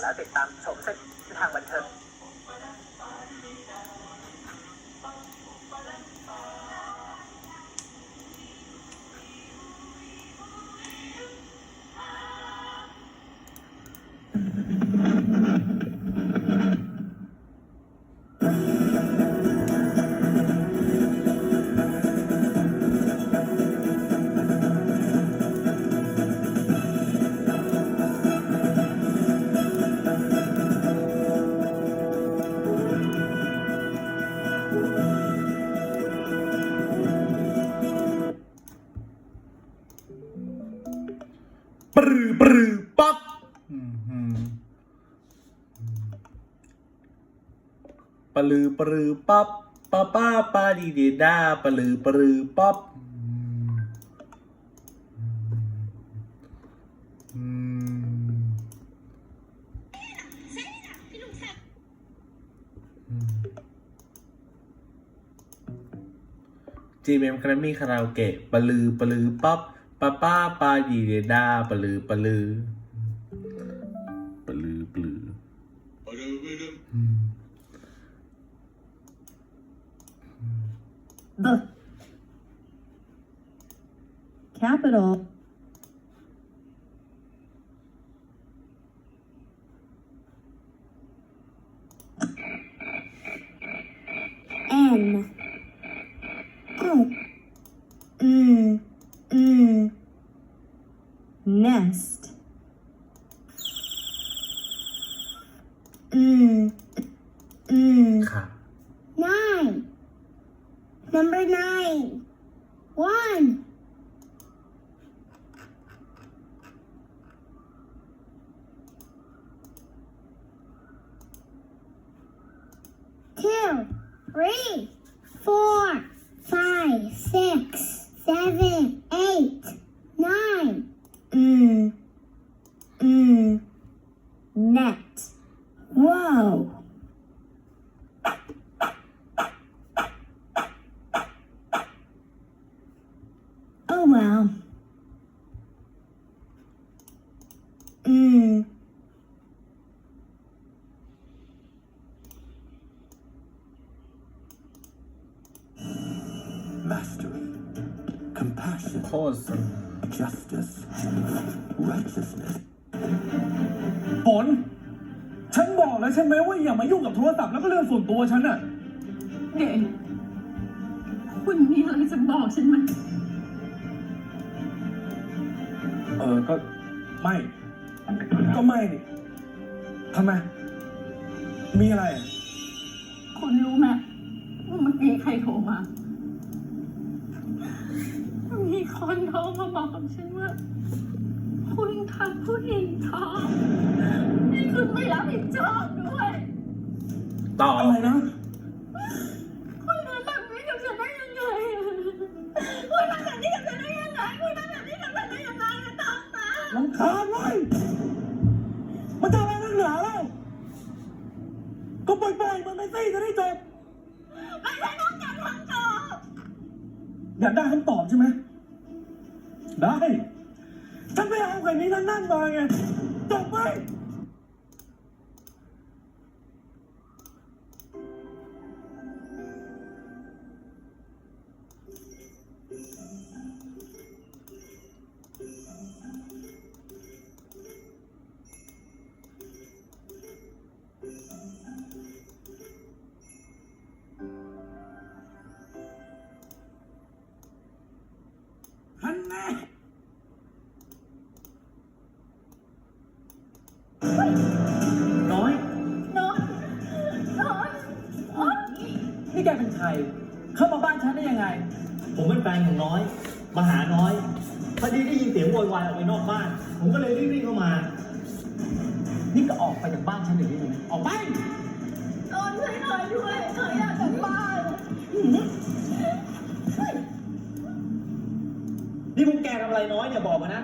แล้วติดตามชมเส้นทางบันเทิง ปรือปรือปั๊บอื้อหือปลือปรือปั๊บป้าป้าปาดีเดดาปลือปรือปั๊บจีเอ็มแกรมมี่คาราโอเกะปลือปลือปั๊บ ป้าป้าปาดีเดดาปลือปลือปลือปลืออืม The capital N. nest Mm. Mm. Nine. Number nine. One. Two, three, Oh well. Mm. mastery, compassion, โคตรสนุก justice, righteousness. ฝนฉันบอกแล้วใช่ไหมว่าอย่ามายุ่งกับโทรศัพท์แล้วก็เรื่องส่วนตัวฉันน่ะ เด่นคุณมีอะไรจะบอกฉันไหม ออก็ไม่ ก็ไม่นี่ทำไม มีอะไร คุณรู้ไหมว่าเมื่อกี้ใครโทรมา มีคนโทรมาบอกกับฉันว่า คุณทำผู้หญิงท้องนี่คุณไม่รับผิดชอบด้วย ต่ออะไรนะ ก็ปล่อยๆมันไปสิจะได้จบไม่ใช่ต้องการคำตอบอยากได้คำตอบใช่ไหมได้ฉันไม่เอาไก่นี้นั่นนั่นมาไงจบไหม นี่แกเป็นใครเข้ามาบ้านฉันได้ยังไง ผมเป็นแฟนของน้อย มาหาน้อย พอดีได้ยินเสียงโวยวายออกไปนอกบ้าน ผมก็เลยรีบวิ่งเข้ามา นี่ก็ออกไปจากบ้านฉันเดี๋ยวนี้เลยนะออกไป นอนช่วยหน่อยด้วยหน่อยอยากกลับบ้านนี่พวกแกทำอะไรน้อยเนี่ยบอกมานะ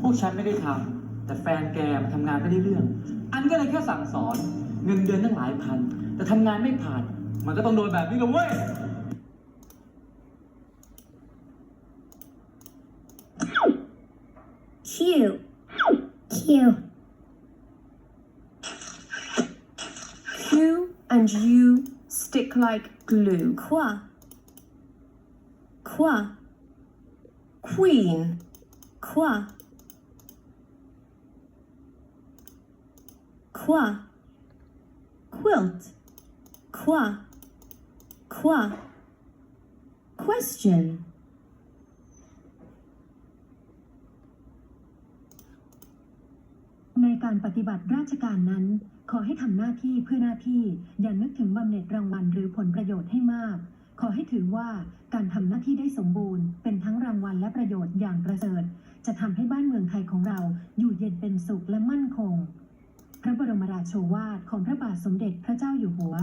พวกฉันไม่ได้ทำแต่แฟนแกมันทำงานไม่ได้เรื่อง อันก็เลยแค่สั่งสอน เงินเดือนตั้งหลายพัน แต่ทำงานไม่ผ่าน มันก็ต้องโดนแบบนี้เลยเว้ยคิวคิว Who and you stick like glue. Qua. Qua. Queen. Qua. Qua. Quilt. Qua. Quoi? Question. ในการปฏิบัติราชการนั้น ขอให้ทำหน้าที่เพื่อหน้าที่ อย่านึกถึงบำเหน็จรางวัลหรือผลประโยชน์ให้มาก ขอให้ถือว่าการทำหน้าที่ได้สมบูรณ์ เป็นทั้งรางวัลและประโยชน์อย่างประเสริฐ จะทำให้บ้านเมืองไทยของเราอยู่เย็นเป็นสุขและมั่นคง พระบรมราโชวาทของพระบาทสมเด็จพระเจ้าอยู่หัว